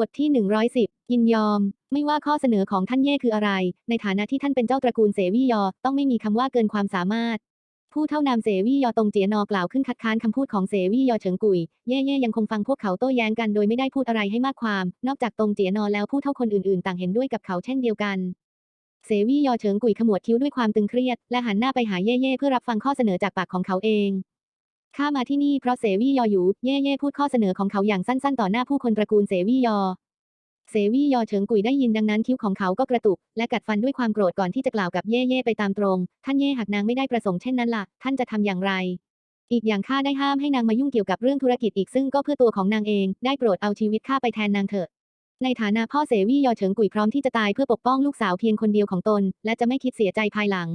บทที่ 110 ยินยอม ไม่ว่าข้อเสนอของท่านเย่คืออะไร ในฐานะที่ท่านเป็นเจ้าตระกูลเสวียอ ต้องไม่มีคำว่าเกินความสามารถ ผู้เท่านามเสวียอตรงเจียนอกล่าวขึ้นคัดค้านคำพูดของเสวียอเฉิงกุย เย่เย่ยังคงฟังพวกเขาโต้แย้งกันโดยไม่ได้พูดอะไรให้มากความ นอกจากตรงเจียนอแล้วผู้เท่าคนอื่นๆ ต่างเห็นด้วยกับเขาเช่นเดียวกันเสวียอเฉิงกุยขมวดคิ้วด้วยความตึงเครียด และหันหน้าไปหาเย่เย่เพื่อรับฟังข้อเสนอจากปากของเขาเอง ข้ามาที่นี่เพราะเสวียออยู่ เย่เย่พูดข้อเสนอของเขาอย่างสั้น ๆ ต่อหน้าผู้คนตระกูลเสวียอ เสวียอเฉิงกุยได้ยินดังนั้นคิ้วของเขาก็กระตุก และกัดฟันด้วยความโกรธก่อนที่จะกล่าวกับเย่เย่ไปตามตรง ท่านเย่หากนางไม่ได้ประสงค์เช่นนั้นล่ะ ท่านจะทำอย่างไร อีกอย่างข้าได้ห้ามให้นางมายุ่งเกี่ยวกับเรื่องธุรกิจอีกซึ่งก็เพื่อตัวของนางเอง ได้โปรดเอาชีวิตข้าไปแทนนางเถอะในฐานะพ่อเสวียอเฉิงกุยพร้อมที่จะตายเพื่อปกป้องลูกสาวเพียงคนเดียวของตน และจะไม่คิดเสียใจภายหลัง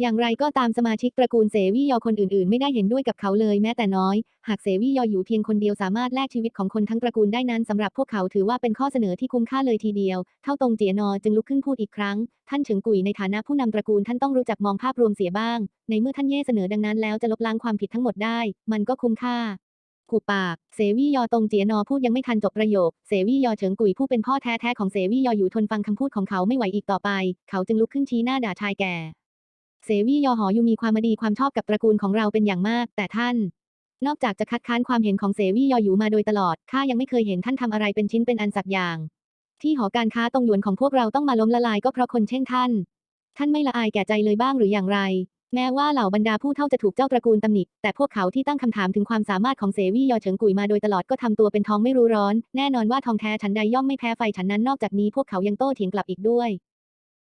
อย่างไรก็ตามสมาชิกตระกูลเสวียอคนอื่นๆ ไม่ได้เห็นด้วยกับเขาเลยแม้แต่น้อย หากเสวียออยู่เพียงคนเดียวสามารถแลกชีวิตของคนทั้งตระกูลได้นั้นสำหรับพวกเขาถือว่าเป็นข้อเสนอที่คุ้มค่าเลยทีเดียว เท่าตรงเจียนอจึงลุกขึ้นพูดอีกครั้ง ท่านเฉิงกุยในฐานะผู้นำตระกูลท่านต้องรู้จักมองภาพรวมเสียบ้าง ในเมื่อท่านเย่เสนอดังนั้นแล้วจะลบล้างความผิดทั้งหมดได้ มันก็คุ้มค่าผูปาก เสวียอตงเจียนอพูดยังไม่ทันจบประโยค เสวียอเฉิงกุยผู้เป็นพ่อแท้ๆของเสวียออยู่ทนฟังคำพูดของเขาไม่ไหวอีกต่อไป เขาจึงลุกขึ้นชี้หน้าด่าชายแก่ เสวียอหออยู่มีความดีความชอบกับตระกูลของเราเป็นอย่างมาก แต่ท่าน นอกจากจะคัดค้านความเห็นของเสวียออยู่มาโดยตลอดข้ายังไม่เคยเห็นท่านทำอะไรเป็นชิ้นเป็นอันสักอย่าง ที่หอการค้าตรงหยวนของพวกเราต้องมาล้มละลายก็เพราะคนเช่นท่าน ท่านไม่ละอายแก่ใจเลยบ้างหรืออย่างไร แม้ว่าเหล่าบรรดาผู้เท่าจะถูกเจ้าตระกูลตำหนิแต่พวกเขาที่ตั้งคำถามถึงความสามารถของเสวียอเฉิงกุยมาโดยตลอดก็ทำตัวเป็นทองไม่รู้ร้อน แน่นอนว่าทองแท้ฉันใดย่อมไม่แพ้ไฟฉันนั้นนอกจากนี้พวกเขายังโต้เถียงกลับอีกด้วย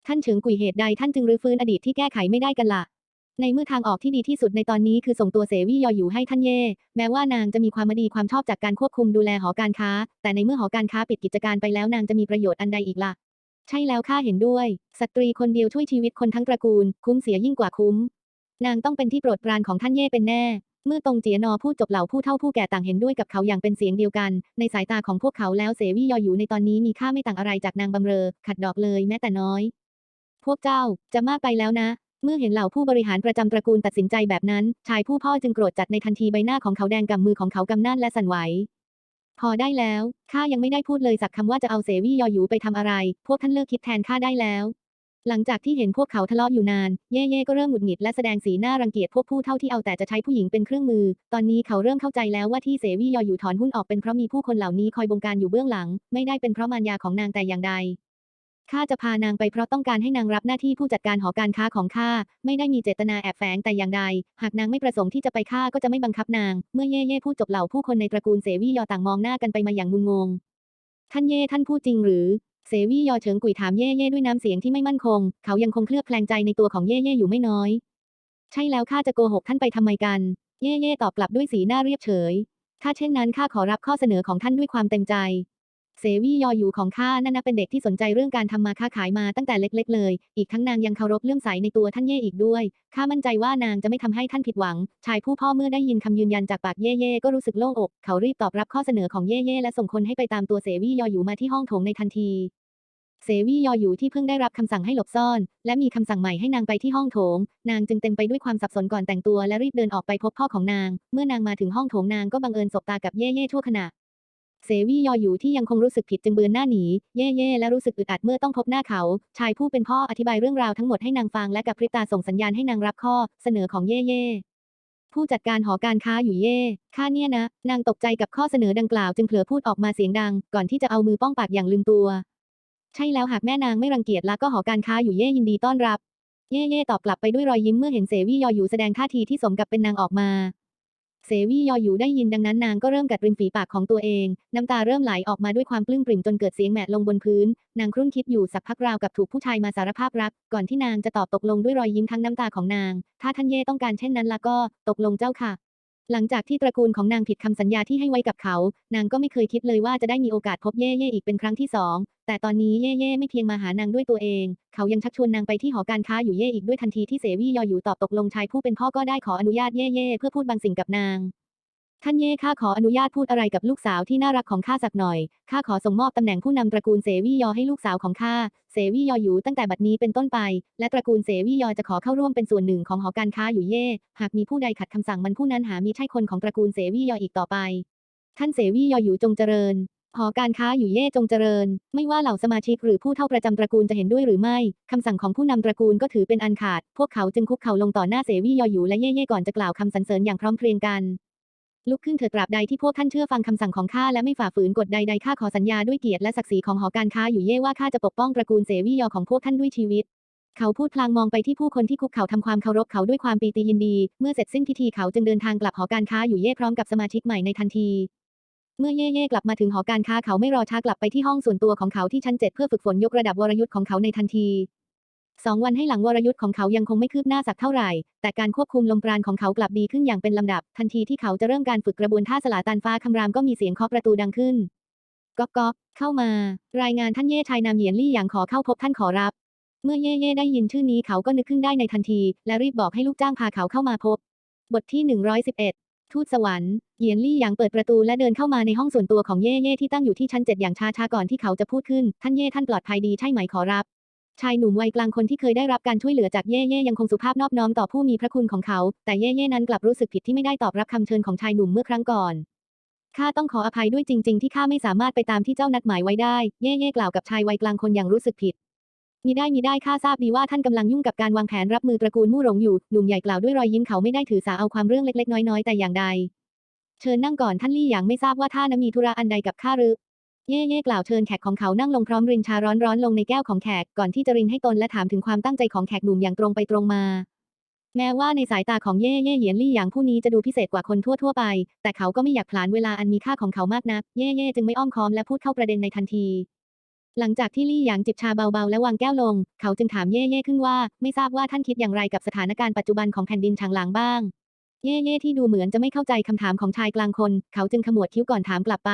ท่านเฉิงกุยเหตุใดท่านจึงรื้อฟื้นอดีตที่แก้ไขไม่ได้กันล่ะ ในเมื่อทางออกที่ดีที่สุดในตอนนี้คือส่งตัวเสวียออยู่ให้ท่านเย่ แม้ว่านางจะมีความดีความชอบจากการควบคุมดูแลหอการค้า แต่ในเมื่อหอการค้าปิดกิจการไปแล้วนางจะมีประโยชน์อันใดอีกล่ะ ใช่แล้วข้าเห็นด้วย สตรีคนเดียวช่วยชีวิตคนทั้งตระกูล คุ้มเสียยิ่งกว่าคุ้ม นางต้องเป็นที่โปรดปรานของท่านเย่เป็นแน่เมื่อตรงเจียนอพูดจบเหล่าผู้เฒ่าผู้แก่ต่างเห็นด้วยกับเขาอย่างเป็นเสียงเดียวกัน ในสายตาของพวกเขาแล้วเสวียออยู่ในตอนนี้มีค่าไม่ต่างอะไรจากนางบำเรอ ขัดดอกเลยแม้แต่น้อย พวกเจ้าจะมากไปแล้วนะ เมื่อเห็นเหล่าผู้บริหารประจำตระกูลตัดสินใจแบบนั้น ชายผู้พ่อจึงโกรธจัดในทันทีใบหน้าของเขาแดงกำมือของเขากำนั่นและสั่นไหว พอได้แล้ว ข้ายังไม่ได้พูดเลยสักคำว่าจะเอาเสวี่ยออยู่ไปทำอะไร พวกท่านเลิกคิดแทนข้าได้แล้ว หลังจากที่เห็นพวกเขาทะเลาะอยู่นาน เย่เย่ก็เริ่มหงุดหงิดและแสดงสีหน้ารังเกียจพวกผู้เท่าที่เอาแต่จะใช้ผู้หญิงเป็นเครื่องมือ ตอนนี้เขาเริ่มเข้าใจแล้วว่าที่เสวี่ยออยู่ถอนหุ้นออกเป็นเพราะมีผู้คนเหล่านี้คอยบงการอยู่เบื้องหลัง ไม่ได้เป็นเพราะมารยาของนางแต่อย่างใด ข้าจะพานางไปเพราะต้องการให้นางรับหน้าที่ผู้จัดการหอการค้าของข้า ไม่ได้มีเจตนาแอบแฝงแต่อย่างใด หากนางไม่ประสงค์ที่จะไปฆ่าก็จะไม่บังคับนาง เมื่อเย่เย่พูดจบเหล่าผู้คนในตระกูลเสวียอต่างมองหน้ากันไปมาอย่างงุนงง ท่านเย่ท่านพูดจริงหรือ เสวียอเฉิงกุยถามเย่เย่ด้วยน้ำเสียงที่ไม่มั่นคง เขายังคงเคลือบแคลงใจในตัวของเย่เย่อยู่ไม่น้อย ใช่แล้วข้าจะโกหกท่านไปทำไมกัน เย่เย่ตอบกลับด้วยสีหน้าเรียบเฉย ถ้าเช่นนั้นข้าขอรับข้อเสนอของท่านด้วยความเต็มใจ เสวียออยู่ของข้านั่นนะเป็นเด็กที่สนใจเรื่องการทำมาค้าขายมาตั้งแต่เล็ก ๆ เลย อีกทั้งนางยังเคารพเลื่อมใสในตัวท่านเย่อีกด้วย ข้ามั่นใจว่านางจะไม่ทำให้ท่านผิดหวัง ชายผู้พ่อเมื่อได้ยินคำยืนยันจากปากเย่เย่ก็รู้สึกโล่งอก เขารีบตอบรับข้อเสนอของเย่เย่และส่งคนให้ไปตามตัวเสวียออยู่มาที่ห้องโถงในทันทีเสวียออยู่ที่เพิ่งได้รับคำสั่งให้หลบซ่อน และมีคำสั่งใหม่ให้นางไปที่ห้องโถง นางจึงเต็มไปด้วยความสับสนก่อนแต่งตัวและรีบเดินออกไปพบพ่อของนาง เมื่อนางมาถึงห้องโถงนางก็บังเอิญสบตากับเย่เย่ชั่วขณะ เสวียออยู่ที่ยังคงรู้สึกผิดจึงเบือนหน้าหนี เย่เย่และรู้สึกอึดอัดเมื่อต้องพบหน้าเขา ชายผู้เป็นพ่ออธิบายเรื่องราวทั้งหมดให้นางฟังและกับพริบตาส่งสัญญาณให้นางรับข้อเสนอของเย่เย่ผู้จัดการหอการค้าอยู่เย่ข้าเนี่ยนะ นางตกใจกับข้อเสนอดังกล่าวจึงเผลอพูดออกมาเสียงดัง ก่อนที่จะเอามือป้องปากอย่างลืมตัว ใช่แล้วหากแม่นางไม่รังเกียจละก็หอการค้าอยู่เย่ยินดีต้อนรับ เย่เย่ตอบกลับไปด้วยรอยยิ้มเมื่อเห็นเสวียออยู่แสดงท่าทีที่สมกับเป็นนางออกมา เซวียออยู่ได้ยินดังนั้นนางก็เริ่มกัดริมฝีปากของตัวเอง น้ำตาเริ่มไหลออกมาด้วยความปลื้มปริ่มจนเกิดเสียงแหมะลงบนพื้น นางครุ่นคิดอยู่สักพักราวกับถูกผู้ชายมาสารภาพรัก ก่อนที่นางจะตอบตกลงด้วยรอยยิ้มทั้งน้ำตาของนาง ถ้าท่านเย่ต้องการเช่นนั้นละก็ ตกลงเจ้าค่ะ หลังจากที่ตระกูลของนางผิดคำสัญญาที่ให้ไว้กับเขา นางก็ไม่เคยคิดเลยว่าจะได้มีโอกาสพบเย่เย่อีกเป็นครั้งที่สอง แต่ตอนนี้เย่เย่ไม่เพียงมาหานางด้วยตัวเอง เขายังชักชวนนางไปที่หอการค้าอยู่เย่อีกด้วยทันทีที่เสวียออยู่ตอบตกลงชายผู้เป็นพ่อก็ได้ขออนุญาตเย่เย่เพื่อพูดบางสิ่งกับนาง ท่านเย่ข้าขออนุญาตพูดอะไรกับลูกสาวที่น่ารักของข้าสักหน่อย ข้าขอส่งมอบตำแหน่งผู้นำตระกูลเสวียอให้ลูกสาวของข้า เสวียออยู่ตั้งแต่บัดนี้เป็นต้นไป และตระกูลเสวียอจะขอเข้าร่วมเป็นส่วนหนึ่งของหอการค้าอยู่เย่ หากมีผู้ใดขัดคำสั่งมันผู้นั้นหามีใช่คนของตระกูลเสวียออีกต่อไป ท่านเสวียออยู่จงเจริญหอการค้าอยู่เย่จงเจริญ ไม่ว่าเหล่าสมาชิกหรือผู้เฒ่าประจำตระกูลจะเห็นด้วยหรือไม่คำสั่งของผู้นำตระกูลก็ถือเป็นอันขาด พวกเขาจึงคุกเข่าลงต่อหน้าเสวียออยู่และเย่เย่ก่อนจะกล่าวคำสรรเสริญอย่างพร้อมเพรียงกัน ลุกขึ้นเถิดตราบใดที่พวกท่านเชื่อฟังคำสั่งของข้าและไม่ฝ่าฝืนกฎใดๆข้าขอสัญญาด้วยเกียรติและศักดิ์ศรีของหอการค้าอยู่เย่ว่าข้าจะปกป้องตระกูลเสวียอของพวกท่านด้วยชีวิต เขาพูดพลางมองไปที่ผู้คนที่คุกเข่าทำความเคารพเขาด้วยความปีติยินดี เมื่อเสร็จสิ้นพิธีเขาจึงเดินทางกลับหอการค้าอยู่เย่พร้อมกับสมาชิกใหม่ในทันที เมื่อเย่เย่กลับมาถึงหอการค้าเขาไม่รอช้ากลับไปที่ห้องส่วนตัวของเขาที่ชั้นเจ็ดเพื่อฝึกฝนยกระดับวรยุทธ์ของเขาในทันที สองวันให้หลังวรยุทธ์ของเขายังคงไม่คืบหน้าสักเท่าไหร่ แต่การควบคุมลมปราณของเขากลับดีขึ้นอย่างเป็นลำดับ ทันทีที่เขาจะเริ่มการฝึกกระบวนท่าสลาตันฟ้าคำรามก็มีเสียงเคาะประตูดังขึ้นก๊อกก๊อกเข้ามา รายงานท่านเย่ชายนามเหยียนลี่อย่างขอเข้าพบท่านขอรับ เมื่อเย่เย่ได้ยินชื่อนี้เขาก็นึกขึ้นได้ในทันที และรีบบอกให้ลูกจ้างพาเขาเข้ามาพบ บทที่ 111 ทูตสวรรค์เหยียนลี่หยางเปิดประตูและเดินเข้ามาในห้องส่วนตัวของเย่เย่ที่ตั้งอยู่ที่ชั้นเจ็ดอย่างช้าๆก่อนที่เขาจะพูดขึ้น ท่านเย่ท่านปลอดภัยดีใช่ไหมขอรับ ชายหนุ่มวัยกลางคนที่เคยได้รับการช่วยเหลือจากเย่เย่ยังคงสุภาพนอบน้อมต่อผู้มีพระคุณของเขา แต่เย่เย่นั้นกลับรู้สึกผิดที่ไม่ได้ตอบรับคำเชิญของชายหนุ่มเมื่อครั้งก่อน ข้าต้องขออภัยด้วยจริง ๆ ที่ข้าไม่สามารถไปตามที่เจ้านัดหมายไว้ได้ เย่เย่กล่าวกับชายวัยกลางคนอย่างรู้สึกผิดมีได้มีได้ข้าทราบดีว่าท่านกำลังยุ่งกับการวางแผนรับมือตระกูลมู่หลงอยู่ หนุ่มใหญ่กล่าวด้วยรอยยิ้มเขาไม่ได้ถือสาเอาความเรื่องเล็กๆ น้อยๆ แต่อย่างใด เชิญนั่งก่อนท่านลี่หยางไม่ทราบว่าท่านมีธุระอันใดกับข้าหรือ เย่เย่กล่าวเชิญแขกของเขานั่งลงพร้อมรินชาร้อนๆลงในแก้วของแขกก่อนที่จะรินให้ตนและถามถึงความตั้งใจของแขกหนุ่มอย่างตรงไปตรงมา แม้ว่าในสายตาของเย่เย่เหยียนลี่หยางผู้นี้จะดูพิเศษกว่าคนทั่วๆไป แต่เขาก็ไม่อยากผลานเวลาอันมีค่าของเขามากนัก เย่เย่จึงไม่อ้อมค้อมและพูดเข้าประเด็นในทันที หลังจากที่ลี่หยางจิบชาเบาๆและวางแก้วลง เขาจึงถามเย่เย่ขึ้นว่า ไม่ทราบว่าท่านคิดอย่างไรกับสถานการณ์ปัจจุบันของแผ่นดินฉางหลางบ้าง เย่เย่ที่ดูเหมือนจะไม่เข้าใจคำถามของชายกลางคน เขาจึงขมวดคิ้วก่อนถามกลับไป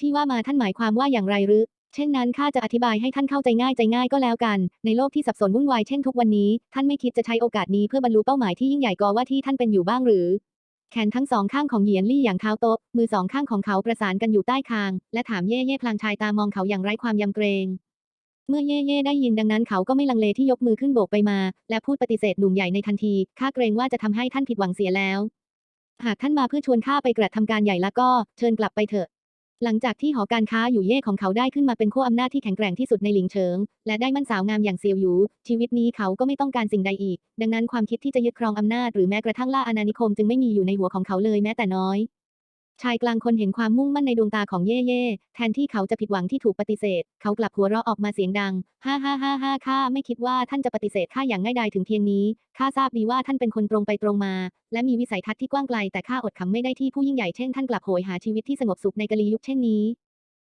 ที่ว่ามาท่านหมายความว่าอย่างไรหรือ เช่นนั้นข้าจะอธิบายให้ท่านเข้าใจง่ายใจง่ายก็แล้วกัน ในโลกที่สับสนวุ่นวายเช่นทุกวันนี้ ท่านไม่คิดจะใช้โอกาสนี้เพื่อบรรลุเป้าหมายที่ยิ่งใหญ่กว่าที่ท่านเป็นอยู่บ้างหรือ แขนทั้งสองข้างของเหยียนลี่อย่างเท้าโต๊ะมือสองข้างของเขาประสานกันอยู่ใต้คาง และถามเย่เย่พลางชายตามองเขาอย่างไร้ความยำเกรงเมื่อเย่เย่ได้ยินดังนั้นเขาก็ไม่ลังเลที่ยกมือขึ้นโบกไปมา และพูดปฏิเสธหนุ่มใหญ่ในทันทีข้าเกรงว่าจะทำให้ท่านผิดหวังเสียแล้ว หากท่านมาเพื่อชวนข้าไปกระทำการใหญ่แล้วก็ เชิญกลับไปเถอะ หลังจากที่หอการค้าอยู่เย่ของเขาได้ขึ้นมาเป็นขั้วอำนาจที่แข็งแกร่งที่สุดในหลิงเฉิง และได้มั่นสาวงามอย่างเซียวหยู ชีวิตนี้เขาก็ไม่ต้องการสิ่งใดอีก ดังนั้นความคิดที่จะยึดครองอำนาจหรือแม้กระทั่งล่าอาณานิคมจึงไม่มีอยู่ในหัวของเขาเลยแม้แต่น้อย ชายกลางคนเห็นความมุ่งมั่นในดวงตาของเย่เย่แทนที่เขาจะผิดหวังที่ถูกปฏิเสธ เขากลับหัวเราะออกมาเสียงดัง ฮ่าฮ่าฮ่าฮ่าข้าไม่คิดว่าท่านจะปฏิเสธข้าอย่างง่ายดายถึงเพียงนี้ ข้าทราบดีว่าท่านเป็นคนตรงไปตรงมา และมีวิสัยทัศน์ที่กว้างไกล แต่ข้าอดขำไม่ได้ที่ผู้ยิ่งใหญ่เช่นท่านกลับโหยหาชีวิตที่สงบสุขในกะลียุคเช่นนี้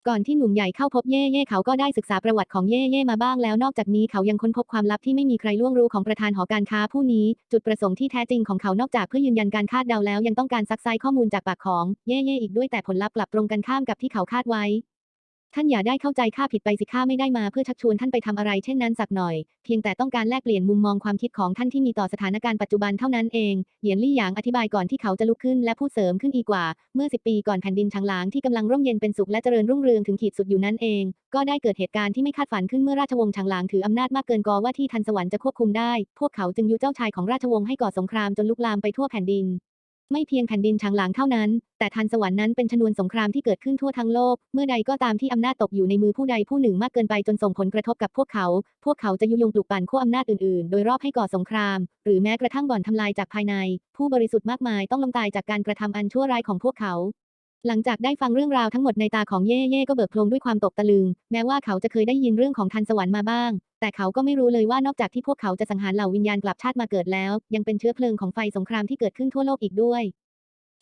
ก่อนที่หนุ่มใหญ่เข้าพบเย่เย่เขาก็ได้ศึกษาประวัติของเย่เย่มาบ้างแล้วนอกจากนี้เขายังค้นพบความลับที่ไม่มีใครล่วงรู้ของประธานหอการค้าผู้นี้ จุดประสงค์ที่แท้จริงของเขานอกจากเพื่อยืนยันการคาดเดาแล้วยังต้องการซักไซข้อมูลจากปากของเย่เย่อีกด้วยแต่ผลลัพธ์กลับตรงกันข้ามกับที่เขาคาดไว้ ท่านอย่าได้เข้าใจข้าผิดไปสิข้าไม่ได้มาเพื่อชักชวนท่านไปทำอะไรเช่นนั้นสักหน่อย เพียงแต่ต้องการแลกเปลี่ยนมุมมองความคิดของท่านที่มีต่อสถานการณ์ปัจจุบันเท่านั้นเอง เหยียนลี่หยางอธิบายก่อนที่เขาจะลุกขึ้นและพูดเสริมขึ้นอีกว่า เมื่อสิปีก่อนแผ่นดินฉางหลางที่กำลังร่มเย็นเป็นสุขและเจริญรุ่งเรืองถึงขีดสุดอยู่นั้นเอง ก็ได้เกิดเหตุการณ์ที่ไม่คาดฝันขึ้นเมื่อราชวงศ์ฉางหลางถืออำนาจมากเกินกอว่าที่ทันสวรรค์จะควบคุมได้ พวกเขาจึงยุเจ้าชายของราชวงศ์ให้ก่อสงครามจนลุกลามไปทั่วแผ่นดิน ไม่เพียงแผ่นดินฉางหลางเท่านั้น แต่ทันสวรรค์นั้นเป็นชนวนสงครามที่เกิดขึ้นทั่วทั้งโลก เมื่อใดก็ตามที่อำนาจตกอยู่ในมือผู้ใดผู้หนึ่งมากเกินไปจนส่งผลกระทบกับพวกเขา พวกเขาจะยุยงปลุกปั่นขั้วอำนาจอื่นๆ โดยรอบให้ก่อสงคราม หรือแม้กระทั่งบ่อนทำลายจากภายใน ผู้บริสุทธิ์มากมายต้องล้มตายจากการกระทำอันชั่วร้ายของพวกเขา หลังจากได้ฟังเรื่องราวทั้งหมดในตาของเย่เย่ก็เบิกโพลงด้วยความตกตะลึง แม้ว่าเขาจะเคยได้ยินเรื่องของทันสวรรค์มาบ้าง แต่เขาก็ไม่รู้เลยว่านอกจากที่พวกเขาจะสังหารเหล่าวิญญาณกลับชาติมาเกิดแล้ว ยังเป็นเชื้อเพลิงของไฟสงครามที่เกิดขึ้นทั่วโลกอีกด้วย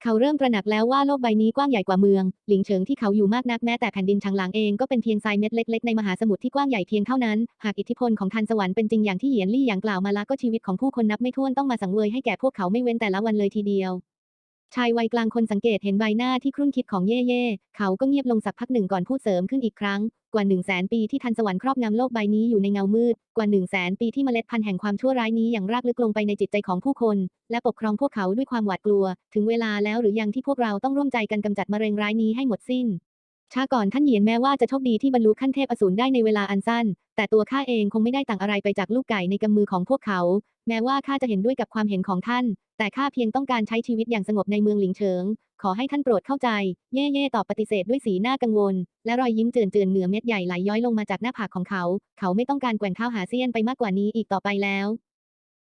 เขาเริ่มตระหนักแล้วว่าโลกใบนี้กว้างใหญ่กว่าเมือง หลิงเฉิงที่เขาอยู่มากนักแม้แต่แผ่นดินฉางหลางเองก็เป็นเพียงทรายเม็ดเล็กๆในมหาสมุทรที่กว้างใหญ่เพียงเท่านั้น หากอิทธิพลของทันสวรรค์เป็นจริงอย่างที่เหยียนลี่อย่างกล่าวมาละก็ชีวิตของผู้คนนับไม่ถ้วนต้องมาสังเวยให้แก่พวกเขาไม่เว้นแต่ละวันเลยทีเดียว ชายวัยกลางคนสังเกตเห็นใบหน้าที่ครุ่นคิดของเย่เย่เขาก็เงียบลงสักพักหนึ่งก่อนพูดเสริมขึ้นอีกครั้ง กว่าหนึ่งแสนปีที่ทันสวรรค์ครอบงำโลกใบนี้อยู่ในเงามืด กว่าหนึ่งแสนปีที่เมล็ดพันธุ์แห่งความชั่วร้ายนี้อย่างรากลึกลงไปในจิตใจของผู้คน และปกครองพวกเขาด้วยความหวาดกลัว ถึงเวลาแล้วหรือยังที่พวกเราต้องร่วมใจกันกำจัดมะเร็งร้ายนี้ให้หมดสิ้น ช้าก่อนท่านเหยียนแม้ว่าจะโชคดีที่บรรลุขั้นเทพอสูรได้ในเวลาอันสั้น แต่ตัวข้าเองคงไม่ได้ต่างอะไรไปจากลูกไก่ในกำมือของพวกเขา แม้ว่าข้าจะเห็นด้วยกับความเห็นของท่าน แต่ข้าเพียงต้องการใช้ชีวิตอย่างสงบในเมืองหลิงเฉิง ขอให้ท่านโปรดเข้าใจ เย่เย่ตอบปฏิเสธด้วยสีหน้ากังวล และรอยยิ้มเจือนเจือนเหนือเม็ดใหญ่ไหลย้อยลงมาจากหน้าผากของเขา เขาไม่ต้องการแกว่งข้าวหาเสี้ยนไปมากกว่านี้อีกต่อไปแล้ว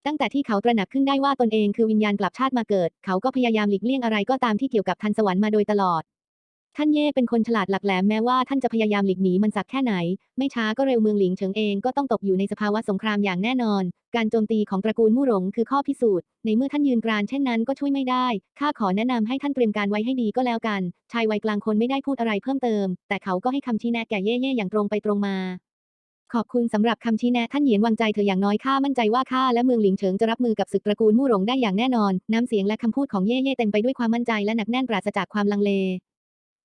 ตั้งแต่ที่เขาตระหนักขึ้นได้ว่าตนเองคือวิญญาณกลับชาติมาเกิด เขาก็พยายามหลีกเลี่ยงอะไรก็ตามที่เกี่ยวกับทันสวรรค์มาโดยตลอด ท่านเย่เป็นคนฉลาดหลักแหลมแม้ว่าท่านจะพยายามหลีกหนีมันสักแค่ไหน ไม่ช้าก็เร็วเมืองหลิงเฉิงเองก็ต้องตกอยู่ในสภาวะสงครามอย่างแน่นอน การโจมตีของตระกูลมู่หลงคือข้อพิสูจน์ ในเมื่อท่านยืนกรานเช่นนั้นก็ช่วยไม่ได้ ข้าขอแนะนำให้ท่านเตรียมการไว้ให้ดีก็แล้วกัน ชายวัยกลางคนไม่ได้พูดอะไรเพิ่มเติม แต่เขาก็ให้คำชี้แนะแก่เย่เย่อย่างตรงไปตรงมา ขอบคุณสำหรับคำชี้แนะท่านเหยียนวางใจเธออย่างน้อยข้ามั่นใจว่าข้าและเมืองหลิงเฉิงจะรับมือกับศึกตระกูลมู่หลงได้อย่างแน่นอน น้ำเสียงและคำพูดของเย่เย่เต็มไปด้วยความมั่นใจและหนักแน่นปราศจากความลังเล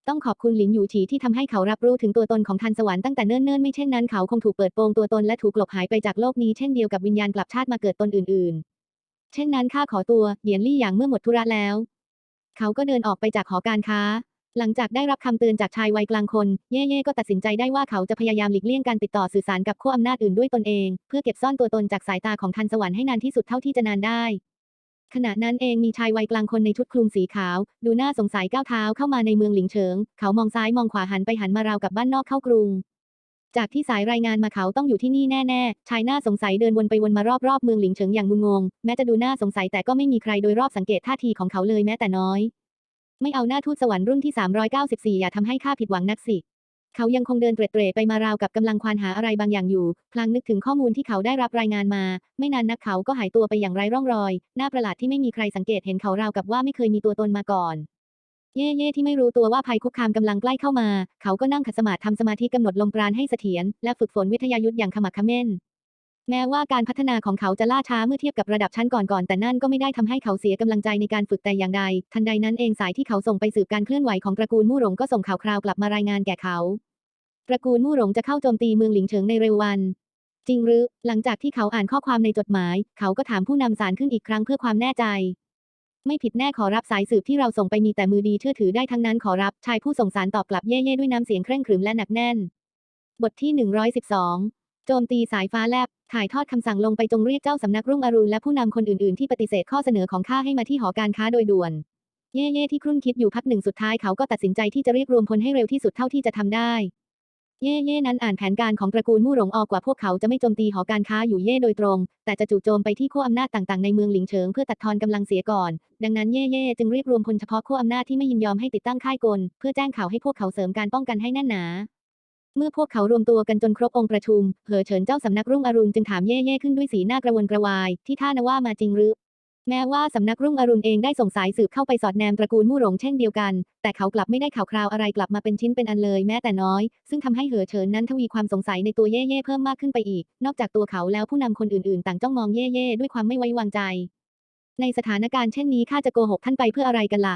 ต้องขอบคุณหลินหยูฉีที่ทำให้เขารับรู้ถึงตัวตนของทันสวรรค์ตั้งแต่เนิ่นๆ ไม่เช่นนั้นเขาคงถูกเปิดโปงตัวตนและถูกหลบหายไปจากโลกนี้เช่นเดียวกับวิญญาณกลับชาติมาเกิดตนอื่นๆ เช่นนั้นข้าขอตัวเหยียนลี่หยางเมื่อหมดธุระแล้ว เขาก็เดินออกไปจากหอการค้า หลังจากได้รับคำเตือนจากชายวัยกลางคน เย่เย่ก็ตัดสินใจได้ว่าเขาจะพยายามหลีกเลี่ยงการติดต่อสื่อสารกับขั้วอำนาจอื่นด้วยตนเอง เพื่อเก็บซ่อนตัวตนจากสายตาของทันสวรรค์ให้นานที่สุดเท่าที่จะนานได้ ขณะนั้นเองมีชายวัยกลางคนในชุดคลุมสีขาว ดูน่าสงสัยก้าวเท้าเข้ามาในเมืองหลิงเฉิง เขามองซ้ายมองขวาหันไปหันมาราวกับบ้านนอกเข้ากรุง จากที่สายรายงานมาเขาต้องอยู่ที่นี่แน่ๆ ชายหน้าสงสัยเดินวนไปวนมารอบๆเมืองหลิงเฉิงอย่างงุนงง แม้จะดูน่าสงสัยแต่ก็ไม่มีใครโดยรอบสังเกตท่าทีของเขาเลยแม้แต่น้อย ไม่เอาหน้าทูตสวรรค์รุ่นที่ 394 อย่าทำให้ข้าผิดหวังนักสิ เขายังคงเดินเตร็ดๆไปมาราวกับกำลังควานหาอะไรบางอย่างอยู่ พลางนึกถึงข้อมูลที่เขาได้รับรายงานมา ไม่นานนักเขาก็หายตัวไปอย่างไร้ร่องรอย น่าประหลาดที่ไม่มีใครสังเกตเห็นเขาราวกับว่าไม่เคยมีตัวตนมาก่อน เย่เย่ที่ไม่รู้ตัวว่าภัยคุกคามกำลังใกล้เข้ามา เขาก็นั่งขัดสมาธิทำสมาธิกำหนดลมปราณให้เสถียรและฝึกฝนวิทยายุทธ์อย่างขมักขม้น แม้ว่าการพัฒนาของเขาจะล่าช้าเมื่อเทียบกับระดับชั้นก่อนๆ แต่นั่นก็ไม่ได้ทำให้เขาเสียกำลังใจในการฝึกแต่อย่างใด ทันใดนั้นเองสายที่เขาส่งไปสืบการเคลื่อนไหวของตระกูลมู่หลงก็ส่งข่าวคราวกลับมารายงานแก่เขา ตระกูลมู่หลงจะเข้าโจมตีเมืองหลิงเฉิงในเร็ววัน จริงหรือ หลังจากที่เขาอ่านข้อความในจดหมาย เขาก็ถามผู้นำสารขึ้นอีกครั้งเพื่อความแน่ใจ ไม่ผิดแน่ขอรับสายสืบที่เราส่งไปมีแต่มือดีเชื่อถือได้ทั้งนั้นขอรับ ชายผู้ส่งสารตอบกลับเย่ๆด้วยน้ำเสียงเคร่งขรึมและหนักแน่น บทที่ 112 โจมตีสายฟ้าแลบ ถ่ายทอดคำสั่งลงไปจงเรียกเจ้าสำนักรุ่งอรุณและผู้นำคนอื่นๆที่ปฏิเสธข้อเสนอของข้าให้มาที่หอการค้าโดยด่วน เย่ๆที่ครุ่นคิดอยู่พักหนึ่งสุดท้ายเขาก็ตัดสินใจที่จะเรียกรวมพลให้เร็วที่สุดเท่าที่จะทำได้ เย่เย่นั้นอ่านแผนการของตระกูลมู่หลงออกกว่าพวกเขาจะไม่โจมตีหอการค้าอยู่เย่โดยตรง แต่จะจู่โจมไปที่ขั้วอำนาจต่างๆในเมืองหลิงเฉิงเพื่อตัดทอนกำลังเสียก่อน ดังนั้นเย่เย่จึงเรียกรวมพลเฉพาะขั้วอำนาจที่ไม่ยินยอมให้ติดตั้งค่ายกล เพื่อแจ้งข่าวให้พวกเขาเสริมการป้องกันให้แน่นหนา เมื่อพวกเขารวมตัวกันจนครบองค์ประชุม เหอเฉินเจ้าสำนักรุ่งอรุณจึงถามเย่เย่ขึ้นด้วยสีหน้ากระวนกระวาย ที่ท่านว่ามาจริงหรือ แม้ว่าสำนักรุ่งอรุณเองได้ส่งสายสืบเข้าไปสอดแนมตระกูลมู่หลงเช่นเดียวกัน แต่เขากลับไม่ได้ข่าวคราวอะไรกลับมาเป็นชิ้นเป็นอันเลยแม้แต่น้อย ซึ่งทำให้เหอเฉินนั้นทวีความสงสัยในตัวเย่เย่เพิ่มมากขึ้นไปอีก นอกจากตัวเขาแล้วผู้นำคนอื่นๆ ต่างจ้องมองเย่เย่ด้วยความไม่ไว้วางใจ ในสถานการณ์เช่นนี้ข้าจะโกหกท่านไปเพื่ออะไรกันล่ะ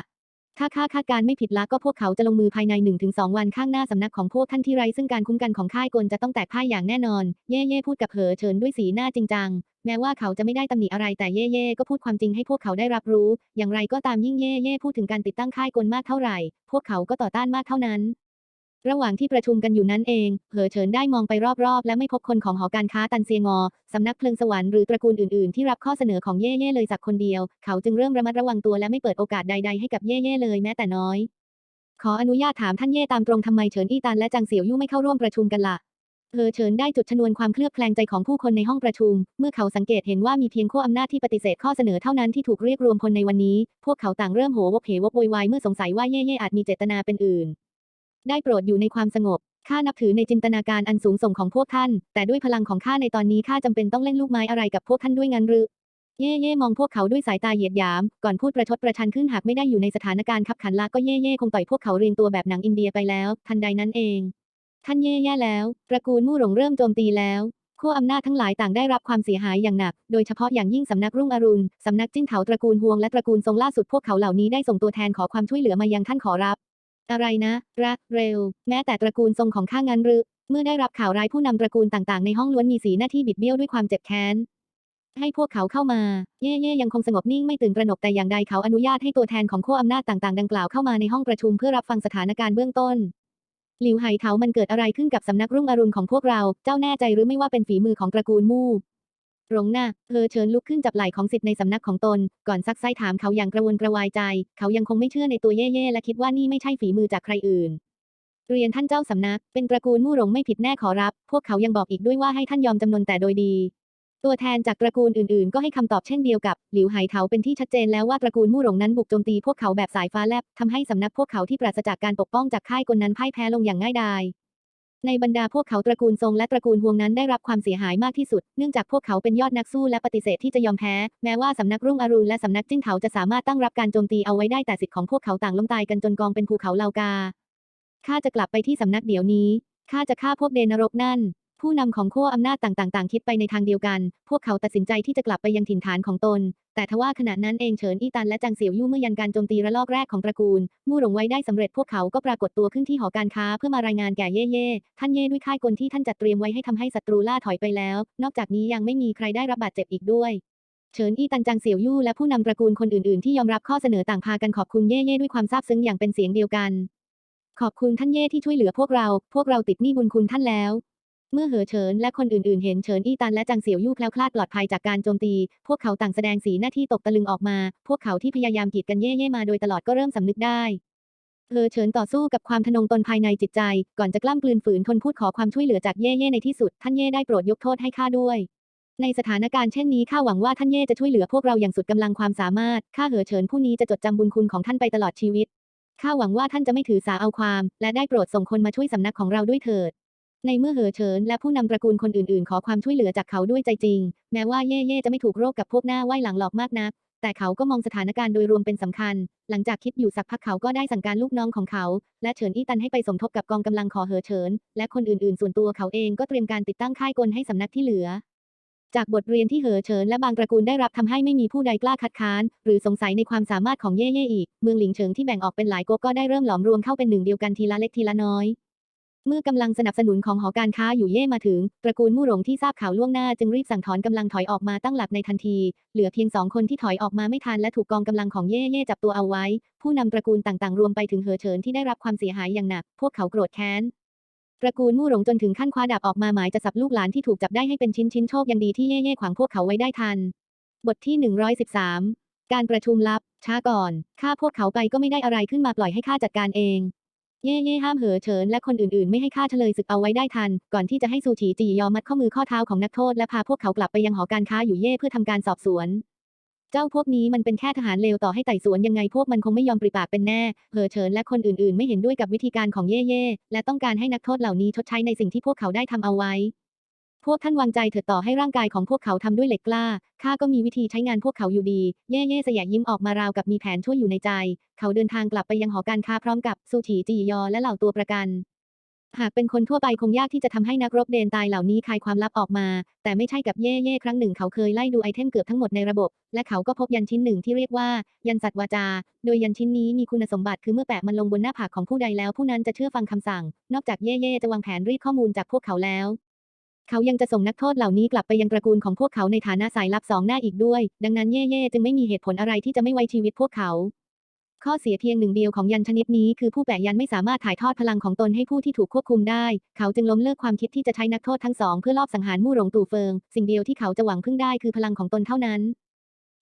ถ้าข้าคาดการไม่ผิดละก็พวกเขาจะลงมือภายใน 1-2 วันข้างหน้าสำนักของพวกท่านที่ไรซึ่งการคุ้มกันของค่ายกลจะต้องแตกพ่ายอย่างแน่นอน เย่เย่พูดกับเหอเฉินด้วยสีหน้าจริงจัง แม้ว่าเขาจะไม่ได้ตำหนิอะไรแต่เย่เย่ก็พูดความจริงให้พวกเขาได้รับรู้ อย่างไรก็ตามยิ่งเย่เย่พูดถึงการติดตั้งค่ายกลมากเท่าไหร่ พวกเขาก็ต่อต้านมากเท่านั้น ระหว่างที่ประชุมกันอยู่นั้นเองเหอเฉินได้มองไปรอบๆ และไม่พบคนของหอการค้าตันเซียงอ สำนักเพลิงสวรรค์หรือตระกูลอื่นๆ ที่รับข้อเสนอของเย่เย่เลยสักคนเดียว เขาจึงเริ่มระมัดระวังตัวและไม่เปิดโอกาสใดๆให้กับเย่เย่เลยแม้แต่น้อย ขออนุญาตถามท่านเย่ตามตรงทำไมเฉินอี้ตันและจางเสี่ยวยู่ไม่เข้าร่วมประชุมกันล่ะเธอเฉินได้จุดชนวนความเคลือบแคลงใจของผู้คนในห้องประชุม เมื่อเขาสังเกตเห็นว่ามีเพียงขั้วอำนาจที่ปฏิเสธข้อเสนอเท่านั้นที่ถูกเรียกรวมพลในวันนี้ พวกเขาต่างเริ่มโหวกเหวกโวยวายเมื่อสงสัยว่าเย่เย่อาจมีเจตนาเป็นอื่น ได้โปรดอยู่ในความสงบ ข้านับถือในจินตนาการอันสูงส่งของพวกท่าน แต่ด้วยพลังของข้าในตอนนี้ข้าจำเป็นต้องเล่นลูกไม้อะไรกับพวกท่านด้วยงั้นหรือ เย่เย่มองพวกเขาด้วยสายตาเหยียดหยาม ก่อนพูดประชดประชันขึ้นหากไม่ได้อยู่ในสถานการณ์ขับขันละก็เย่เย่คงต่อยพวกเขาเรียงตัวแบบหนังอินเดียไปแล้ว ทันใดนั้นเอง ท่านเย่แย่แล้วตระกูลมู่หลงเริ่มโจมตีแล้วขั้วอำนาจทั้งหลายต่างได้รับความเสียหายอย่างหนัก โดยเฉพาะอย่างยิ่งสำนักรุ่งอรุณ สำนักจิ้นเถาตระกูลฮวงและตระกูลทรงล่าสุดพวกเขาเหล่านี้ได้ส่งตัวแทนขอความช่วยเหลือมายังท่านขอรับ อะไรนะรักเร็ว แม้แต่ตระกูลทรงของข้างั้นหรือ เมื่อได้รับข่าวร้ายผู้นำตระกูลต่างๆ ในห้องล้วนมีสีหน้าที่บิดเบี้ยวด้วยความเจ็บแค้น ให้พวกเขาเข้ามา เย่เย่ยังคงสงบนิ่งไม่ตื่นตระหนกแต่อย่างใดเขาอนุญาตให้ตัวแทนของขั้วอำนาจต่างๆ ดังกล่าวเข้ามาในห้องประชุมเพื่อรับฟังสถานการณ์เบื้องต้น หลิวไหเถามันเกิดอะไรขึ้นกับสำนักรุ่งอรุณของพวกเรา เจ้าแน่ใจหรือไม่ว่าเป็นฝีมือของตระกูลมู่ หลงน่ะเธอเชิญลุกขึ้นจับไหล่ของสิทธิ์ในสำนักของตน ก่อนซักไซ้ถามเขาอย่างกระวนกระวายใจ เขายังคงไม่เชื่อในตัวเย่ๆและคิดว่านี่ไม่ใช่ฝีมือจากใครอื่น เรียนท่านเจ้าสำนัก เป็นตระกูลมู่หลงไม่ผิดแน่ขอรับ พวกเขายังบอกอีกด้วยว่าให้ท่านยอมจำนนแต่โดยดี ตัวแทนจากตระกูลอื่นๆ ก็ให้คำตอบเช่นเดียวกับ หลิวไหเถาเป็นที่ชัดเจนแล้วว่าตระกูลมู่หลงนั้นบุกโจมตีพวกเขาแบบสายฟ้าแลบทำให้สำนักพวกเขาที่ปราศจากการปกป้องจากค่ายกลนั้นพ่ายแพ้ลงอย่างง่ายดาย ในบรรดาพวกเขาตระกูลทรงและตระกูลฮวงนั้นได้รับความเสียหายมากที่สุด เนื่องจากพวกเขาเป็นยอดนักสู้และปฏิเสธที่จะยอมแพ้ แม้ว่าสำนักรุ่งอรุณและสำนักจิ้งเถาจะสามารถตั้งรับการโจมตีเอาไว้ได้แต่สิทธิ์ของพวกเขาต่างล้มตายกันจนกองเป็นภูเขาเหลากา ข้าจะกลับไปที่สำนักเดี๋ยวนี้ ข้าจะฆ่าพวกเดนรกนั่น ผู้นำของขั้วอำนาจต่างๆ คิดไปในทางเดียวกัน พวกเขาตัดสินใจที่จะกลับไปยังถิ่นฐานของตน แต่ทว่าขณะนั้นเองเฉินอี้ตันและจางเสี่ยวยู่เมื่อยันการโจมตีระลอกแรกของตระกูล มู่หลงไว้ได้สำเร็จพวกเขาก็ปรากฏตัวขึ้นที่หอการค้าเพื่อมารายงานแก่เย่เย่ท่านเย่ด้วยค่ายกลที่ท่านจัดเตรียมไว้ให้ทำให้ศัตรูล่าถอยไปแล้ว นอกจากนี้ยังไม่มีใครได้รับบาดเจ็บอีกด้วยเฉินอี้ตันจางเสี่ยวยู่และผู้นำตระกูลคนอื่นๆ ที่ยอมรับข้อเสนอต่างพากันขอบคุณเย่เย่ด้วยความซาบซึ้งอย่างเป็นเสียงเดียวกัน ขอบคุณท่านเย่ที่ช่วยเหลือพวกเรา พวกเราติดหนี้บุญคุณท่านแล้ว เมื่อเหอเฉินและคนอื่นๆ เห็นเฉินอี้ตันและจางเสี่ยวยู่แคล้วคลาดปลอดภัยจากการโจมตี พวกเขาต่างแสดงสีหน้าที่ตกตะลึงออกมา พวกเขาที่พยายามกีดกันเย่ๆมาโดยตลอดก็เริ่มสำนึกได้เหอเฉินต่อสู้กับความทะนงตนภายในจิตใจ ก่อนจะกล้ำกลืนฝืนทนพูดขอความช่วยเหลือจากเย่ๆในที่สุด ท่านเย่ได้โปรดยกโทษให้ข้าด้วย ในสถานการณ์เช่นนี้ข้าหวังว่าท่านเย่จะช่วยเหลือพวกเราอย่างสุดกำลังความสามารถข้าเหอเฉินผู้นี้จะจดจำบุญคุณของท่านไปตลอดชีวิตข้าหวังว่าท่านจะไม่ถือสาเอาความ และได้โปรดส่งคนมาช่วยสำนักของเราด้วยเถิด ในเมื่อเหอเฉินและผู้นำตระกูลคนอื่นๆ ขอความช่วยเหลือจากเขาด้วยใจจริง แม้ว่าเย่เย่จะไม่ถูกโรคกับพวกหน้าไหว้หลังหลอกมากนัก แต่เขาก็มองสถานการณ์โดยรวมเป็นสำคัญ หลังจากคิดอยู่สักพักเขาก็ได้สั่งการลูกน้องของเขา และเฉินอี้ตันให้ไปสมทบกับกองกำลังขอเหอเฉินและคนอื่นๆ ส่วนตัวเขาเองก็เตรียมการติดตั้งค่ายกลให้สำนักที่เหลือ จากบทเรียนที่เหอเฉินและบางตระกูลได้รับทำให้ไม่มีผู้ใดกล้าคัดค้าน หรือสงสัยในความสามารถของเย่เย่อีก เมืองหลิงเฉิงที่แบ่งออกเป็นหลายก๊กก็ได้เริ่มหลอมรวมเข้าเป็นหนึ่งเดียวกันทีละเล็กทีละน้อย เมื่อกำลังสนับสนุนของหอการค้าอยู่เย่มาถึง ตระกูลมู่หลงที่ทราบข่าวล่วงหน้าจึงรีบสั่งถอนกำลังถอยออกมาตั้งหลักในทันที เหลือเพียงสองคนที่ถอยออกมาไม่ทันและถูกกองกำลังของเย่เย่จับตัวเอาไว้ ผู้นำตระกูลต่างๆ รวมไปถึงเหอเฉินที่ได้รับความเสียหายอย่างหนัก พวกเขาโกรธแค้นตระกูลมู่หลงจนถึงขั้นคว้าดาบออกมาหมายจะสับลูกหลานที่ถูกจับได้ให้เป็นชิ้นชิ้นโชคยังดีที่เย่เย่ขวางพวกเขาไว้ได้ทัน บทที่ 113 การประชุมลับ ช้าก่อนข้าพวกเขาไปก็ไม่ได้อะไรขึ้นมาปล่อยให้ข้าจัดการเอง เย่เย่ห้ามเหอเฉินและคนอื่นๆ ไม่ให้ข้าเฉลยศึกเอาไว้ได้ทัน ก่อนที่จะให้ซูฉีจียอมมัดข้อมือข้อเท้าของนักโทษและพาพวกเขากลับไปยังหอการค้าอยู่เย่เพื่อทำการสอบสวน เจ้าพวกนี้มันเป็นแค่ทหารเลวต่อให้ไต่สวนยังไงพวกมันคงไม่ยอมปริปากเป็นแน่ เหอเฉินและคนอื่นๆ ไม่เห็นด้วยกับวิธีการของเย่เย่และต้องการให้นักโทษเหล่านี้ชดใช้ในสิ่งที่พวกเขาได้ทำเอาไว้ วกท่านวางใจเถิดต่อให้ร่างกายของพวกเขาทำด้วยเหล็กกล้า ข้าก็มีวิธีใช้งานพวกเขาอยู่ดี เย่เย่สยะยิ้มออกมาราวกับมีแผนช่วยอยู่ในใจ เขาเดินทางกลับไปยังหอการค้าพร้อมกับซูฉีจียอและเหล่าตัวประกัน หากเป็นคนทั่วไปคงยากที่จะทำให้นักรบเดนตายเหล่านี้คลายความลับออกมา แต่ไม่ใช่กับเย่เย่ครั้งหนึ่งเขาเคยไล่ดูไอเทมเกือบทั้งหมดในระบบ และเขาก็พบยันชิ้นหนึ่งที่เรียกว่า ยันสัตว์วาจา โดยยันชิ้นนี้มีคุณสมบัติคือเมื่อแปะมันลงบนหน้าผากของผู้ใดแล้วผู้นั้นจะเชื่อฟังคำสั่ง นอกจากเย่เย่จะวางแผนรีดข้อมูลจากพวกเขาแล้ว เขายังจะส่งนักโทษเหล่านี้กลับไปยังตระกูลของพวกเขาในฐานะสายลับสองหน้าอีกด้วย ดังนั้นเย่เย่จึงไม่มีเหตุผลอะไรที่จะไม่ไว้ชีวิตพวกเขา ข้อเสียเพียงหนึ่งเดียวของยันชนิดนี้คือผู้แปะยันไม่สามารถถ่ายทอดพลังของตนให้ผู้ที่ถูกควบคุมได้ เขาจึงล้มเลิกความคิดที่จะใช้นักโทษทั้งสองเพื่อลอบสังหารมู่หลงตู่เฟิง สิ่งเดียวที่เขาจะหวังพึ่งได้คือพลังของตนเท่านั้น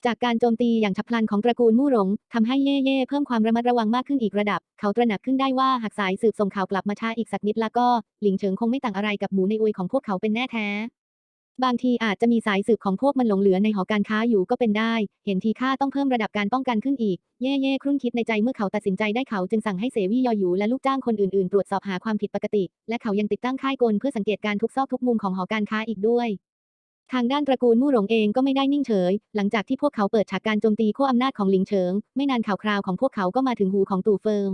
จากการโจมตีอย่างฉับพลันของตระกูลมู่หลงทำให้เย่เย่เพิ่มความระมัดระวังมากขึ้นอีกระดับ เขาตระหนักขึ้นได้ว่าหากสายสืบส่งข่าวกลับมาช้าอีกสักนิดแล้วก็ หลิงเฉิงคงไม่ต่างอะไรกับหมูในอวยของพวกเขาเป็นแน่แท้ บางทีอาจจะมีสายสืบของพวกมันหลงเหลือในหอการค้าอยู่ก็เป็นได้ เห็นทีค่าต้องเพิ่มระดับการป้องกันขึ้นอีก เย่เย่ครุ่นคิดในใจเมื่อเขาตัดสินใจได้เขาจึงสั่งให้เสวียอยู่และลูกจ้างคนอื่นๆ ตรวจสอบหาความผิดปกติ และเขายังติดตั้งค่ายกลเพื่อสังเกตการทุกซอกทุกมุมของหอการค้าอีกด้วย ทางด้านตระกูลมู่หลงเองก็ไม่ได้นิ่งเฉย หลังจากที่พวกเขาเปิดฉากการโจมตีขั้วอำนาจของหลิงเฉิง ไม่นานข่าวคราวของพวกเขาก็มาถึงหูของตู่เฟิง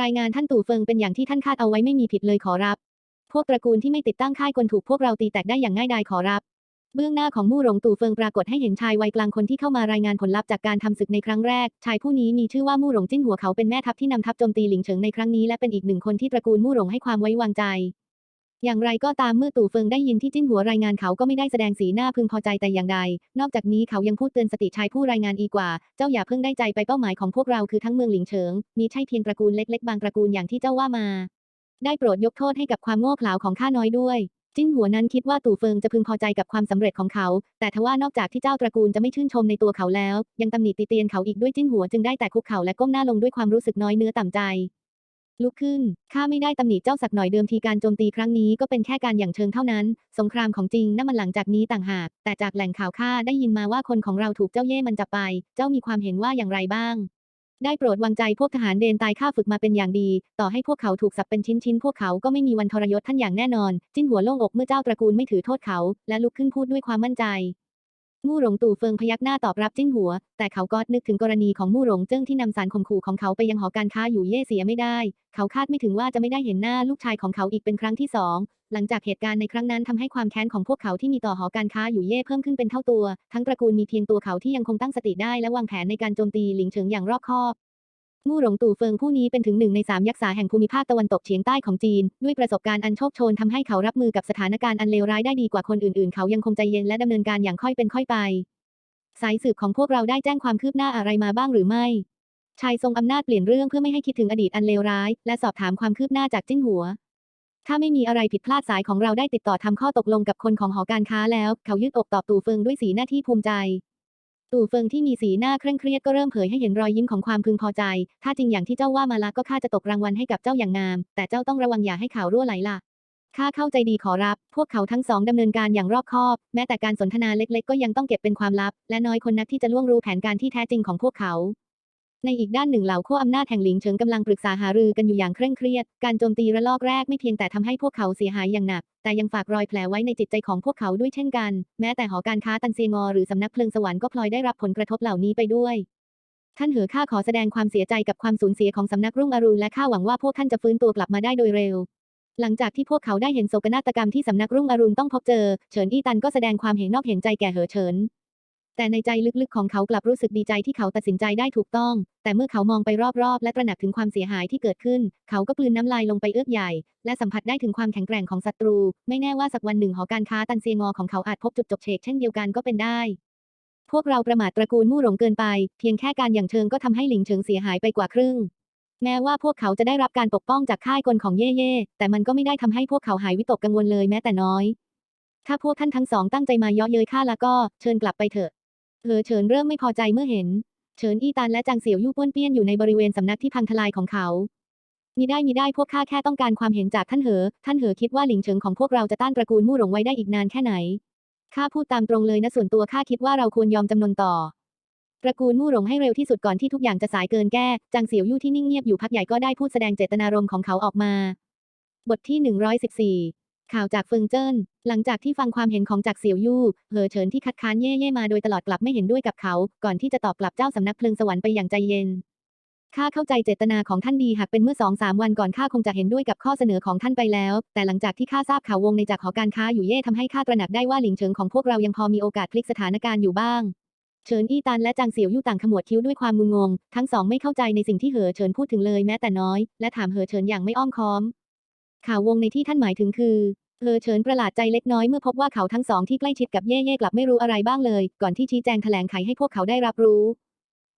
รายงานท่านตู่เฟิงเป็นอย่างที่ท่านคาดเอาไว้ไม่มีผิดเลยขอรับ พวกตระกูลที่ไม่ติดตั้งค่ายกลถูกพวกเราตีแตกได้อย่างง่ายดายขอรับ เบื้องหน้าของมู่หลงตู่เฟิงปรากฏให้เห็นชายวัยกลางคนที่เข้ามารายงานผลลัพธ์จากการทำศึกในครั้งแรก ชายผู้นี้มีชื่อว่ามู่หลงจิ้นหัวเขาเป็นแม่ทัพที่นำทัพโจมตีหลิงเฉิงในครั้งนี้และเป็นอีกหนึ่งคนที่ตระกูลมู่หลงให้ความไว้วางใจ อย่างไรก็ตามเมื่อตู่เฟิงได้ยินที่จิ้นหัวรายงานเขาก็ไม่ได้แสดงสีหน้าพึงพอใจแต่อย่างใด นอกจากนี้เขายังพูดเตือนสติชายผู้รายงานอีกว่า เจ้าอย่าเพิ่งได้ใจไปเป้าหมายของพวกเราคือทั้งเมืองหลิงเฉิง มีใช่เพียงตระกูลเล็กๆ บางตระกูลอย่างที่เจ้าว่ามา ได้โปรดยกโทษให้กับความโง่เขลาของข้าน้อยด้วยจิ้นหัวนั้นคิดว่าตู่เฟิงจะพึงพอใจกับความสำเร็จของเขา แต่ทว่านอกจากที่เจ้าตระกูลจะไม่ชื่นชมในตัวเขาแล้ว ยังตำหนิติเตียนเขาอีกด้วยจิ้นหัวจึงได้แต่คุกเข่าและก้มหน้าลงด้วยความรู้สึกน้อยเนื้อต่ำใจ ลุกขึ้น ข้าไม่ได้ตำหนิเจ้าสักหน่อยเดิมทีการโจมตีครั้งนี้ก็เป็นแค่การอย่างเชิงเท่านั้น สงครามของจริงนั่นมันหลังจากนี้ต่างหาก แต่จากแหล่งข่าวข้าได้ยินมาว่าคนของเราถูกเจ้าเย่มันจับไป เจ้ามีความเห็นว่าอย่างไรบ้าง ได้โปรดวางใจพวกทหารเดนตายข้าฝึกมาเป็นอย่างดี ต่อให้พวกเขาถูกสับเป็นชิ้นๆ พวกเขาก็ไม่มีวันทรยศท่านอย่างแน่นอน จิ้นหัวโล่งอกเมื่อเจ้าตระกูลไม่ถือโทษเขา และลุกขึ้นพูดด้วยความมั่นใจ มู่หลงตู่เฟิงพยักหน้าตอบรับจิ้นหัว แต่เขาก็นึกถึงกรณีของมู่หลงเจิ้งที่นำสารข่มขู่ของเขาไปยังหอการค้าอยู่เย่เสียไม่ได้ เขาคาดไม่ถึงว่าจะไม่ได้เห็นหน้าลูกชายของเขาอีกเป็นครั้งที่สอง หลังจากเหตุการณ์ในครั้งนั้นทำให้ความแค้นของพวกเขาที่มีต่อหอการค้าอยู่เย่เพิ่มขึ้นเป็นเท่าตัว ทั้งตระกูลมีเพียงตัวเขาที่ยังคงตั้งสติได้และวางแผนในการโจมตีหลิงเฉิงอย่างรอบคอบ มู่หลงตู่เฟิงผู้นี้เป็นถึงหนึ่งในสามยักษ์สาแห่งภูมิภาคตะวันตกเฉียงใต้ของจีน ด้วยประสบการณ์อันโชคโชนทำให้เขารับมือกับสถานการณ์อันเลวร้ายได้ดีกว่าคนอื่นๆ เขายังคงใจเย็นและดำเนินการอย่างค่อยเป็นค่อยไป สายสืบของพวกเราได้แจ้งความคืบหน้าอะไรมาบ้างหรือไม่ ชายทรงอำนาจเปลี่ยนเรื่องเพื่อไม่ให้คิดถึงอดีตอันเลวร้าย และสอบถามความคืบหน้าจากจิ้นหัว ถ้าไม่มีอะไรผิดพลาดสายของเราได้ติดต่อทำข้อตกลงกับคนของหอการค้าแล้ว เขายืดอกตอบตู่เฟิงด้วยสีหน้าที่ภูมิใจ ตู่เฟิงที่มีสีหน้าเคร่งเครียดก็เริ่มเผยให้เห็นรอยยิ้มของความพึงพอใจ ถ้าจริงอย่างที่เจ้าว่ามาละก็ข้าจะตกรางวัลให้กับเจ้าอย่างงาม แต่เจ้าต้องระวังอย่าให้ข่าวรั่วไหลล่ะ ข้าเข้าใจดีขอรับ พวกเขาทั้งสองดำเนินการอย่างรอบคอบ แม้แต่การสนทนาเล็กๆ ก็ยังต้องเก็บเป็นความลับ และน้อยคนนักที่จะล่วงรู้แผนการที่แท้จริงของพวกเขา ในอีกด้านหนึ่งเหล่าขั้วอำนาจแห่งหลิงเฉิงกำลังปรึกษาหารือกันอยู่อย่างเคร่งเครียด การโจมตีระลอกแรกไม่เพียงแต่ทำให้พวกเขาเสียหายอย่างหนัก แต่ยังฝากรอยแผลไว้ในจิตใจของพวกเขาด้วยเช่นกัน แม้แต่หอการค้าตันเซียงอหรือสำนักเพลิงสวรรค์ก็พลอยได้รับผลกระทบเหล่านี้ไปด้วยท่านเหอข้าขอแสดงความเสียใจกับความสูญเสียของสำนักรุ่งอรุณและข้าหวังว่าพวกท่านจะฟื้นตัวกลับมาได้โดยเร็ว หลังจากที่พวกเขาได้เห็นโศกนาฏกรรมที่สำนักรุ่งอรุณต้องพบเจอ เฉินอี้ตันก็แสดงความเห็นนอกเห็นใจแก่เหอเฉิน แต่ในใจลึกๆของเขากลับรู้สึกดีใจที่เขาตัดสินใจได้ถูกต้อง แต่เมื่อเขามองไปรอบๆ และตระหนักถึงความเสียหายที่เกิดขึ้น เขาก็กลืนน้ำลายลงไปเอื้อกใหญ่ และสัมผัสได้ถึงความแข็งแกร่งของศัตรู ไม่แน่ว่าสักวันหนึ่งหอการค้าตันเซียงอของเขาอาจพบจุดจบเฉกเช่นเดียวกันก็เป็นได้ พวกเราประมาทตระกูลมู่หลงเกินไป เพียงแค่การอย่างเชิงก็ทำให้หลิงเฉิงเสียหายไปกว่าครึ่ง แม้ว่าพวกเขาจะได้รับการปกป้องจากค่ายกลของเย่เย่แต่มันก็ไม่ได้ทำให้พวกเขาหายวิตกกังวลเลยแม้แต่น้อย ถ้าพวกท่านทั้งสองตั้งใจมาเยาะเย้ยข้าแล้วก็เชิญกลับไปเถอะ เหอเฉินเริ่มไม่พอใจเมื่อเห็น เฉินอี้ตันและจางเสี่ยวยู่ป้วนเปี้ยนอยู่ในบริเวณสำนักที่พังทลายของเขามีได้มีได้พวกข้าแค่ต้องการความเห็นจากท่านเหอ ท่านเหอคิดว่าหลิงเฉิงของพวกเราจะต้านตระกูลมู่หลงไว้ได้อีกนานแค่ไหน ข้าพูดตามตรงเลยนะส่วนตัวข้าคิดว่าเราควรยอมจำนนต่อ ตระกูลมู่หลงให้เร็วที่สุดก่อนที่ทุกอย่างจะสายเกินแก้ จางเสี่ยวยู่ที่นิ่งเงียบอยู่พักใหญ่ก็ได้พูดแสดงเจตนารมณ์ของเขาออกมา บทที่ 114 ข่าวจากเฟิงเจิ้น หลังจากที่ฟังความเห็นของจากเสี่ยวยู่เหอเฉินที่คัดค้านเย่เย่มาโดยตลอดกลับไม่เห็นด้วยกับเขา ก่อนที่จะตอบกลับเจ้าสำนักเพลิงสวรรค์ไปอย่างใจเย็นข้าเข้าใจเจตนาของท่านดีหากเป็นเมื่อสองสามวันก่อนข้าคงจะเห็นด้วยกับข้อเสนอของท่านไปแล้ว แต่หลังจากที่ข้าทราบข่าววงในจากหอการค้าอยู่เย่ทำให้ข้าตระหนักได้ว่าหลิงเฉิงของพวกเรายังพอมีโอกาสพลิกสถานการณ์อยู่บ้าง เฉินอี้ตันและจางเสี่ยวยู่ต่างขมวดคิ้วด้วยความงุนงง ทั้งสองไม่เข้าใจในสิ่งที่เหอเฉินพูดถึงเลยแม้แต่น้อย และถามเหอเฉินอย่างไม่อ้อมค้อม ข่าววงในที่ท่านหมายถึงคือ เธอเฉินประหลาดใจเล็กน้อยเมื่อพบว่าเขาทั้งสองที่ใกล้ชิดกับเย่เย่กลับไม่รู้อะไรบ้างเลย ก่อนที่ชี้แจงแถลงไขให้พวกเขาได้รับรู้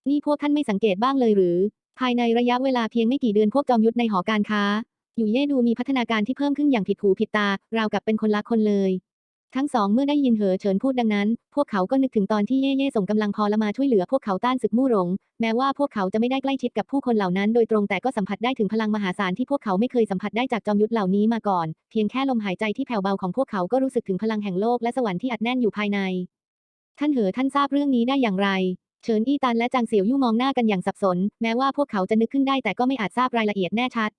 นี่พวกท่านไม่สังเกตบ้างเลยหรือ ภายในระยะเวลาเพียงไม่กี่เดือนพวกจอมยุทธในหอการค้า อยู่เย่ดูมีพัฒนาการที่เพิ่มขึ้นอย่างผิดหูผิดตา ราวกับเป็นคนละคนเลย ทั้งสองเมื่อได้ยินเหอเฉินพูดดังนั้น พวกเขาก็นึกถึงตอนที่เย่เย่ส่งกำลังพลมาช่วยเหลือพวกเขาต้านศึกมู่หลง แม้ว่าพวกเขาจะไม่ได้ใกล้ชิดกับผู้คนเหล่านั้นโดยตรงแต่ก็สัมผัสได้ถึงพลังมหาศาลที่พวกเขาไม่เคยสัมผัสได้จากจอมยุทธเหล่านี้มาก่อน เพียงแค่ลมหายใจที่แผ่วเบาของพวกเขาก็รู้สึกถึงพลังแห่งโลกและสวรรค์ที่อัดแน่นอยู่ภายใน ท่านเหอท่านทราบเรื่องนี้ได้อย่างไรเฉินอี้ตันและจางเสี่ยวยู่มองหน้ากันอย่างสับสน แม้ว่าพวกเขาจะนึกขึ้นได้แต่ก็ไม่อาจทราบรายละเอียดแน่ชัด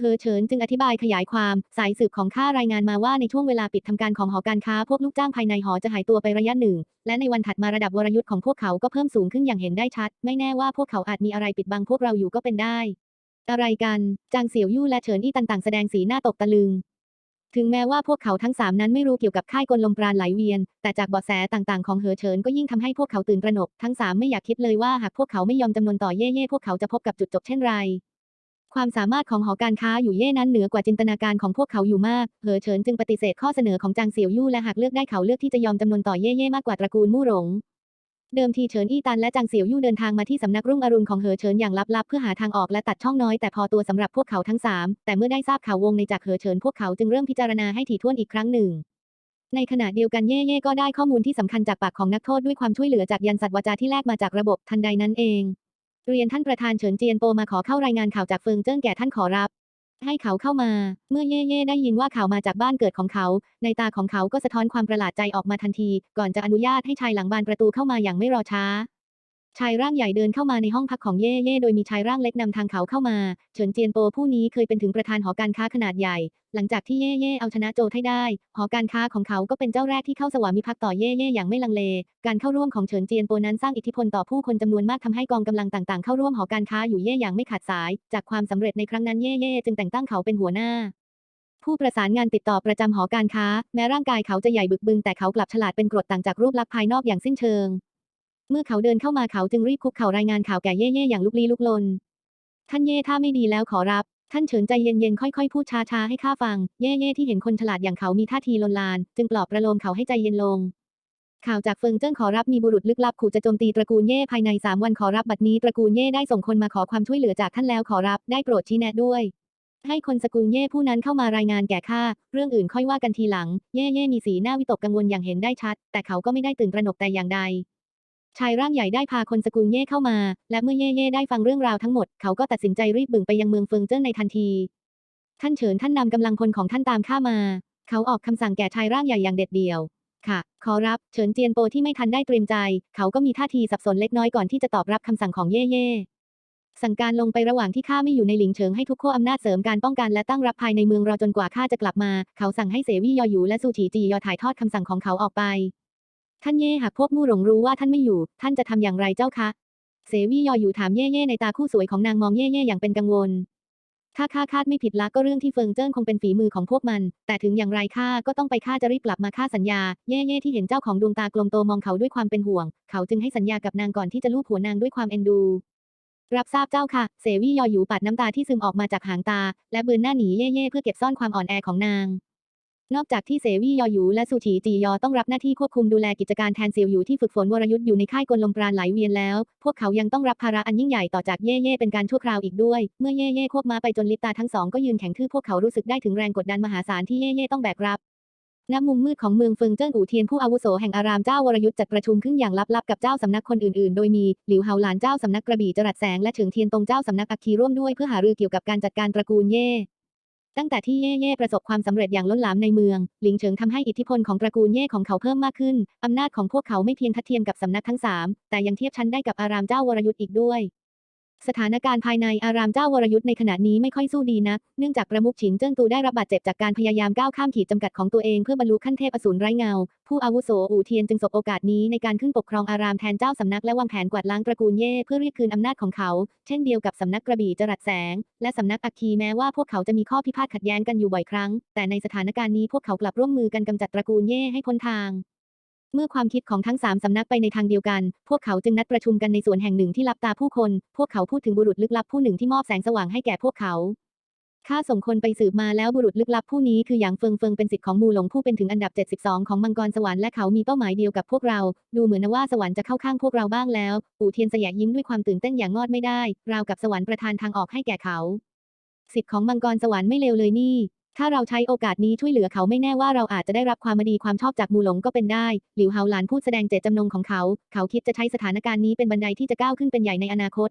เหอเฉินจึงอธิบายขยายความ สายสืบของข้ารายงานมาว่าในช่วงเวลาปิดทำการของหอการค้าพวกลูกจ้างภายในหอจะหายตัวไประยะหนึ่ง และในวันถัดมาระดับวรยุทธ์ของพวกเขาก็เพิ่มสูงขึ้นอย่างเห็นได้ชัด ไม่แน่ว่าพวกเขาอาจมีอะไรปิดบังพวกเราอยู่ก็เป็นได้ อะไรกันจางเสี่ยวยู่และเฉินอี้ตันต่างแสดงสีหน้าตกตะลึง ถึงแม้ว่าพวกเขาทั้งสามนั้นไม่รู้เกี่ยวกับค่ายกลลมปราณไหลเวียน แต่จากเบาะแสต่างๆของเหอเฉินก็ยิ่งทำให้พวกเขาตื่นตระหนก ทั้งสามไม่อยากคิดเลยว่าหากพวกเขาไม่ยอมจำนวนต่อเย่เย่พวกเขาจะพบกับจุดจบเช่นไร ความสามารถของหอการค้าอยู่เย่นั้นเหนือกว่าจินตนาการของพวกเขาอยู่มาก เหอเฉินจึงปฏิเสธข้อเสนอของจางเสี่ยวยู่และหากเลือกได้เขาเลือกที่จะยอมจำนวนต่อเย่เย่มากกว่าตระกูลมู่หลง เดิมทีเฉินอี้ตันและจางเสี่ยวยู่เดินทางมาที่สำนักรุ่งอรุณของเหอเฉินอย่างลับๆเพื่อหาทางออกและตัดช่องน้อยแต่พอตัวสำหรับพวกเขาทั้งสามแต่เมื่อได้ทราบข่าววงในจากเหอเฉินพวกเขาจึงเริ่มพิจารณาให้ถี่ถ้วนอีกครั้งหนึ่งในขณะเดียวกันเย่เย่ก็ได้ข้อมูลที่สำคัญจากปากของนักโทษด้วยความช่วยเหลือจากยันสัตว์วาจาที่แลกมาจากระบบทันใดนั้นเอง เรียนท่านประธานเฉินเจียนโปมาขอเข้ารายงานข่าวจากเฟิงเจิ้งแก่ท่านขอรับ ให้เขาเข้ามา เมื่อเย่เย่ได้ยินว่าข่าวมาจากบ้านเกิดของเขา ในตาของเขาก็สะท้อนความประหลาดใจออกมาทันที ก่อนจะอนุญาตให้ชายหลังบานประตูเข้ามาอย่างไม่รอช้า ชายร่างใหญ่เดินเข้ามาในห้องพักของเย่เย่โดยมีชายร่างเล็กนำทางเขาเข้ามา เฉินเจียนโปผู้นี้เคยเป็นถึงประธานหอการค้าขนาดใหญ่ หลังจากที่เย่เย่เอาชนะโจทย์ให้ได้ หอการค้าของเขาก็เป็นเจ้าแรกที่เข้าสวามิภักดิ์ต่อเย่เย่อย่างไม่ลังเล การเข้าร่วมของเฉินเจียนโปนั้นสร้างอิทธิพลต่อผู้คนจำนวนมากทำให้กองกำลังต่างๆ เข้าร่วมหอการค้าอยู่เย่อย่างไม่ขาดสาย จากความสำเร็จในครั้งนั้นเย่เย่จึงแต่งตั้งเขาเป็นหัวหน้าผู้ประสานงานติดต่อประจำหอการค้า แม้ร่างกายเขาจะใหญ่บึกบึนแต่เขากลับฉลาดเป็นกรดต่างจากรูปลักษณ์ภายนอกอย่างสิ้นเชิง มื่อเขาเดินเข้ามาเขาจึงรีบคุกเข่ารายงานข่าวแก่เย่เย่อย่างลุกลี้ลุกลน ท่านเย่ถ้าไม่ดีแล้วขอรับ ท่านเฉินใจเย็นๆค่อยๆพูดช้าๆให้ข้าฟัง เย่เย่ที่เห็นคนฉลาดอย่างเขามีท่าทีลนลาน จึงปลอบประโลมเขาให้ใจเย็นลง ข่าวจากเฟิงเจิ้งขอรับมีบุรุษลึกลับขู่จะโจมตีตระกูลเย่ภายในสามวันขอรับบัดนี้ตระกูลเย่ได้ส่งคนมาขอความช่วยเหลือจากท่านแล้วขอรับได้โปรดชี้แนะด้วยให้คนสกุลเย่ผู้นั้นเข้ามารายงานแก่ข้า เรื่องอื่นค่อยว่ากันทีหลัง เย่เย่มีสีหน้าวิตกกังวลอย่างเห็นได้ชัด แต่เขาก็ไม่ได้ตื่นตระหนกแต่อย่างใด ชายร่างใหญ่ได้พาคนสกุลเย่เข้ามา และเมื่อเย่เย่ได้ฟังเรื่องราวทั้งหมด เขาก็ตัดสินใจรีบบึ่งไปยังเมืองเฟิงเจิ้นในทันที ท่านเฉินท่านนำกำลังพลของท่านตามข้ามา เขาออกคำสั่งแก่ชายร่างใหญ่อย่างเด็ดเดี่ยว ค่ะ ขอรับ เฉินเจียนโปที่ไม่ทันได้เตรียมใจ เขาก็มีท่าทีสับสนเล็กน้อยก่อนที่จะตอบรับคำสั่งของเย่เย่สั่งการลงไประหว่างที่ข้าไม่อยู่ในหลิงเฉิงให้ทุกขั้วอำนาจเสริมการป้องกันและตั้งรับภายในเมืองรอจนกว่าข้าจะกลับมา เขาสั่งให้เสวี่ยอหยูและซูฉีจียอถ่ายทอดคำสั่งของเขาออกไป ท่านเย่หากพวกมู่หลงรู้ว่าท่านไม่อยู่ ท่านจะทำอย่างไรเจ้าคะ เสวียอหยูถามเย่เย่ในตาคู่สวยของนางมองเย่เย่อย่างเป็นกังวล ถ้าข้าคาดไม่ผิดละก็เรื่องที่เฟิงเจิ้งคงเป็นฝีมือของพวกมัน แต่ถึงอย่างไรข้าก็ต้องไปข้าจะรีบกลับมาข้าสัญญา เย่เย่ที่เห็นเจ้าของดวงตากลมโตมองเขาด้วยความเป็นห่วง เขาจึงให้สัญญากับนางก่อนที่จะลูบหัวนางด้วยความเอ็นดูรับทราบเจ้าค่ะ เสวียอหยูปัดน้ำตาที่ซึมออกมาจากหางตา และเบือนหน้าหนีเย่เย่เพื่อเก็บซ่อนความอ่อนแอของนาง นอกจากที่เสวี่ยอหยูและซูฉีจียอต้องรับหน้าที่ควบคุมดูแลกิจการแทนเซียวหยูที่ฝึกฝนวรยุทธ์อยู่ในค่ายกลลมปราณไหลเวียนแล้ว พวกเขายังต้องรับภาระอันยิ่งใหญ่ต่อจากเย่เย่เป็นการชั่วคราวอีกด้วย เมื่อเย่เย่ควบม้าไปจนลิปตาทั้งสองก็ยืนแข็งทื่อพวกเขารู้สึกได้ถึงแรงกดดันมหาศาลที่เย่เย่ต้องแบกรับณมุมมืดของเมืองเฟิงเจิ้งอู่เทียนผู้อาวุโสแห่งอารามเจ้าวรยุทธ์จัดประชุมขึ้นอย่างลับๆกับเจ้าสำนักคนอื่นๆ โดยมีหลิวเฮาหลานเจ้าสำนักกระบี่จรัสแสงและเฉิงเทียนตงเจ้าสำนักอัคคีร่วมด้วยเพื่อหารือเกี่ยวกับการจัดการตระกูลเย่ ตั้งแต่ที่เย่เย่ประสบความสำเร็จอย่างล้นหลามในเมือง หลิงเฉิงทำให้อิทธิพลของตระกูลเย่ของเขาเพิ่มมากขึ้นอำนาจของพวกเขาไม่เพียงทัดเทียมกับสำนักทั้งสามแต่ยังเทียบชั้นได้กับอารามเจ้าวรยุทธ์อีกด้วย สถานการณ์ภายในอารามเจ้าวรยุทธ์ในขณะนี้ไม่ค่อยสู้ดีนักเนื่องจากประมุขฉินเจิ้งตูได้รับบาดเจ็บจากการพยายามก้าวข้ามขีดจำกัดของตัวเองเพื่อบรรลุขั้นเทพอสูรไร้เงา ผู้อาวุโสอู่เทียนจึงสบโอกาสนี้ในการขึ้นปกครองอารามแทนเจ้าสำนักและวางแผนกวาดล้างตระกูลเย่เพื่อเรียกคืนอำนาจของเขา เช่นเดียวกับสำนักกระบี่จรัสแสง และสำนักอัคคีแม้ว่าพวกเขาจะมีข้อพิพาทขัดแย้งกันอยู่บ่อยครั้ง แต่ในสถานการณ์นี้พวกเขากลับร่วมมือกันกำจัดตระกูลเย่ให้พ้นทาง เมื่อความคิดของทั้งสามสำนักไปในทางเดียวกัน พวกเขาจึงนัดประชุมกันในสวนแห่งหนึ่งที่ลับตาผู้คน พวกเขาพูดถึงบุรุษลึกลับผู้หนึ่งที่มอบแสงสว่างให้แก่พวกเขา ข้าส่งคนไปสืบมาแล้วบุรุษลึกลับผู้นี้คือหยางเฟิงเฟิงเป็นสิทธิ์ของมูหลงผู้เป็นถึงอันดับ 72 ของมังกรสวรรค์และเขามีเป้าหมายเดียวกับพวกเรา ดูเหมือนนะว่าสวรรค์จะเข้าข้างพวกเราบ้างแล้ว ปู่เทียนสยะยิ้มด้วยความตื่นเต้นอย่างงอดไม่ได้ ราวกับสวรรค์ประทานทางออกให้แก่เขา สิทธิ์ของมังกรสวรรค์ไม่เลวเลยนี่ ถ้าเราใช้โอกาสนี้ช่วยเหลือเขาไม่แน่ว่าเราอาจจะได้รับความดีความชอบจากมูหลงก็เป็นได้ หลิวเฮาหลานพูดแสดงเจตจำนงของเขา เขาคิดจะใช้สถานการณ์นี้เป็นบันไดที่จะก้าวขึ้นเป็นใหญ่ในอนาคต